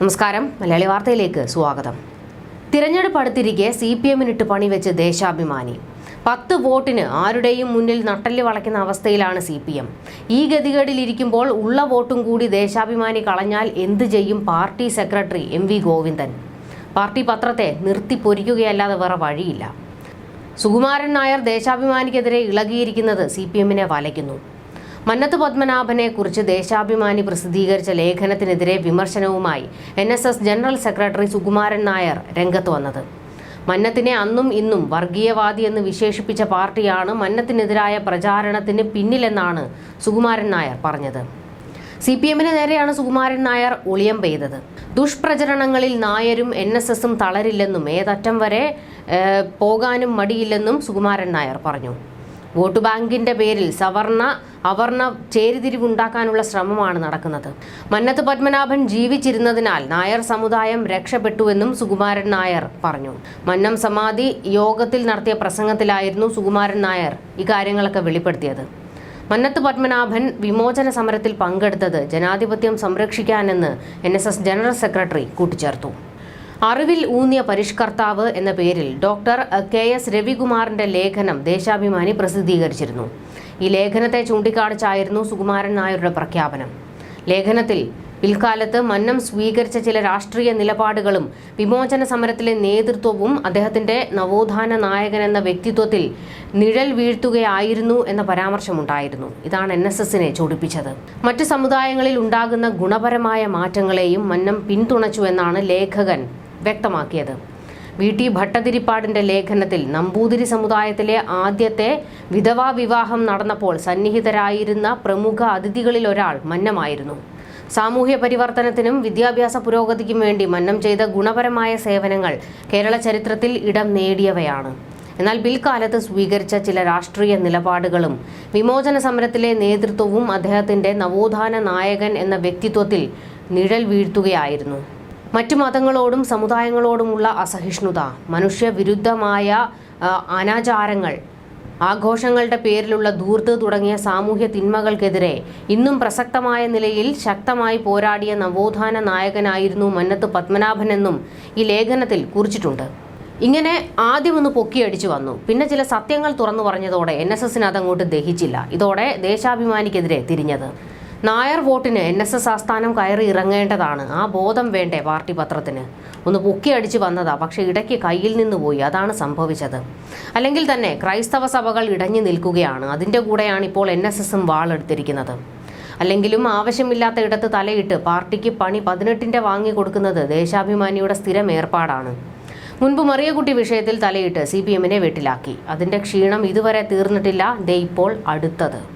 നമസ്കാരം. മലയാളി വാർത്തയിലേക്ക് സ്വാഗതം. തിരഞ്ഞെടുപ്പ് അടുത്തിരിക്കെ സി പി എമ്മിനിട്ട് പണിവെച്ച് ദേശാഭിമാനി. പത്ത് വോട്ടിന് ആരുടെയും മുന്നിൽ നട്ടൽ വളയ്ക്കുന്ന അവസ്ഥയിലാണ് സി പി എം ഈ ഗതികേടിലിരിക്കുമ്പോൾ ഉള്ള വോട്ടും കൂടി ദേശാഭിമാനി കളഞ്ഞാൽ എന്ത് ചെയ്യും party secretary M V Govindan. Party പത്രത്തെ നിർത്തി പൊരിക്കുകയല്ലാതെ വേറെ വഴിയില്ല. സുകുമാരൻ നായർ ദേശാഭിമാനിക്കെതിരെ ഇളകിയിരിക്കുന്നത് സി പി എമ്മിനെ വലയ്ക്കുന്നു. മന്നത്ത് പത്മനാഭനെ കുറിച്ച് ദേശാഭിമാനി പ്രസിദ്ധീകരിച്ച ലേഖനത്തിനെതിരെ വിമർശനവുമായി N general secretary Sukumaran Nair രംഗത്ത് വന്നത്. മന്നത്തിനെ അന്നും ഇന്നും വർഗീയവാദി എന്ന് വിശേഷിപ്പിച്ച പാർട്ടിയാണ് മന്നത്തിനെതിരായ പ്രചാരണത്തിന് പിന്നിലെന്നാണ് സുകുമാരൻ നായർ പറഞ്ഞത്. സി പി എമ്മിന് നേരെയാണ് സുകുമാരൻ നായർ ഒളിയം പെയ്തത്. ദുഷ്പ്രചരണങ്ങളിൽ നായരും എൻ എസ് എസും തളരില്ലെന്നും ഏതറ്റം വരെ പോകാനും മടിയില്ലെന്നും സുകുമാരൻ നായർ പറഞ്ഞു. വോട്ട് ബാങ്കിന്റെ പേരിൽ സവർണ അവർണ ചേരിതിരിവുണ്ടാക്കാനുള്ള ശ്രമമാണ് നടക്കുന്നത്. മന്നത്ത് പത്മനാഭൻ ജീവിച്ചിരുന്നതിനാൽ നായർ സമുദായം രക്ഷപ്പെട്ടുവെന്നും സുകുമാരൻ നായർ പറഞ്ഞു. മന്നം സമാധി യോഗത്തിൽ നടത്തിയ പ്രസംഗത്തിലായിരുന്നു സുകുമാരൻ നായർ ഇക്കാര്യങ്ങളൊക്കെ വെളിപ്പെടുത്തിയത്. മന്നത്ത് പത്മനാഭൻ വിമോചന സമരത്തിൽ പങ്കെടുത്തത് ജനാധിപത്യം സംരക്ഷിക്കാനെന്ന് എൻ ജനറൽ സെക്രട്ടറി കൂട്ടിച്ചേർത്തു. അറിവിൽ ഊന്നിയ പരിഷ്കർത്താവ് എന്ന പേരിൽ ഡോക്ടർ കെ എസ് രവികുമാറിന്റെ ലേഖനം ദേശാഭിമാനി പ്രസിദ്ധീകരിച്ചിരുന്നു. ഈ ലേഖനത്തെ ചൂണ്ടിക്കാണിച്ചായിരുന്നു സുകുമാരൻ നായരുടെ പ്രഖ്യാപനം. ലേഖനത്തിൽ പിൽക്കാലത്ത് മന്നം സ്വീകരിച്ച ചില രാഷ്ട്രീയ നിലപാടുകളും വിമോചന സമരത്തിലെ നേതൃത്വവും അദ്ദേഹത്തിന്റെ നവോത്ഥാന നായകൻ എന്ന വ്യക്തിത്വത്തിൽ നിഴൽ വീഴ്ത്തുകയായിരുന്നു എന്ന പരാമർശമുണ്ടായിരുന്നു. ഇതാണ് എൻ എസ് എസിനെ ചൊടിപ്പിച്ചത്. മറ്റ് സമുദായങ്ങളിൽ ഉണ്ടാകുന്ന ഗുണപരമായ മാറ്റങ്ങളെയും മന്നം പിന്തുണച്ചു എന്നാണ് ലേഖകൻ വ്യക്തമാക്കിയത്. വി. ടി. ഭട്ടതിരിപ്പാടിന്റെ ലേഖനത്തിൽ നമ്പൂതിരി സമുദായത്തിലെ ആദ്യത്തെ വിധവാ വിവാഹം നടന്നപ്പോൾ സന്നിഹിതരായിരുന്ന പ്രമുഖ അതിഥികളിൽ ഒരാൾ മന്നമായിരുന്നു. സാമൂഹ്യ പരിവർത്തനത്തിനും വിദ്യാഭ്യാസ പുരോഗതിക്കും വേണ്ടി മന്നം ചെയ്ത ഗുണപരമായ സേവനങ്ങൾ കേരള ചരിത്രത്തിൽ ഇടം നേടിയവയാണ്. എന്നാൽ പിൽക്കാലത്ത് സ്വീകരിച്ച ചില രാഷ്ട്രീയ നിലപാടുകളും വിമോചന സമരത്തിലെ നേതൃത്വവും അദ്ദേഹത്തിന്റെ നവോത്ഥാന നായകൻ എന്ന വ്യക്തിത്വത്തിൽ നിഴൽ വീഴ്ത്തുകയായിരുന്നു. മറ്റു മതങ്ങളോടും സമുദായങ്ങളോടുമുള്ള അസഹിഷ്ണുത മനുഷ്യവിരുദ്ധമായ അനാചാരങ്ങൾ ആഘോഷങ്ങളുടെ പേരിലുള്ള ധൂർത്ത് തുടങ്ങിയ സാമൂഹ്യ തിന്മകൾക്കെതിരെ ഇന്നും പ്രസക്തമായ നിലയിൽ ശക്തമായി പോരാടിയ നവോത്ഥാന നായകനായിരുന്നു മന്നത്ത് പത്മനാഭനെന്നും ഈ ലേഖനത്തിൽ കുറിച്ചിട്ടുണ്ട്. ഇങ്ങനെ ആദ്യമൊന്ന് പൊക്കിയടിച്ചു വന്നു. പിന്നെ ചില സത്യങ്ങൾ തുറന്നു പറഞ്ഞതോടെ എൻ എസ് എസിന് അതങ്ങോട്ട് ദഹിച്ചില്ല. ഇതോടെ ദേശാഭിമാനിക്കെതിരെ തിരിഞ്ഞത്. നായർ വോട്ടിന് എൻ എസ് എസ് ആസ്ഥാനം കയറി ഇറങ്ങേണ്ടതാണ്. ആ ബോധം വേണ്ടേ പാർട്ടി പത്രത്തിന്? ഒന്ന് പൊക്കിയടിച്ച് വന്നതാ പക്ഷെ ഇടയ്ക്ക് കയ്യിൽ നിന്ന് പോയി. അതാണ് സംഭവിച്ചത്. അല്ലെങ്കിൽ തന്നെ ക്രൈസ്തവ സഭകൾ ഇടഞ്ഞു നിൽക്കുകയാണ്. അതിന്റെ കൂടെയാണ് ഇപ്പോൾ എൻ എസ് എസും വാളെടുത്തിരിക്കുന്നത്. അല്ലെങ്കിലും ആവശ്യമില്ലാത്ത ഇടത്ത് തലയിട്ട് പാർട്ടിക്ക് പണി പതിനെട്ടിന്റെ വാങ്ങി കൊടുക്കുന്നത് ദേശാഭിമാനിയുടെ സ്ഥിരം ഏർപ്പാടാണ്. മുൻപ് മറിയക്കുട്ടി വിഷയത്തിൽ തലയിട്ട് സി പി എമ്മിനെ വെട്ടിലാക്കി. അതിന്റെ ക്ഷീണം ഇതുവരെ തീർന്നിട്ടില്ല. ദേ ഇപ്പോൾ അടുത്തത്.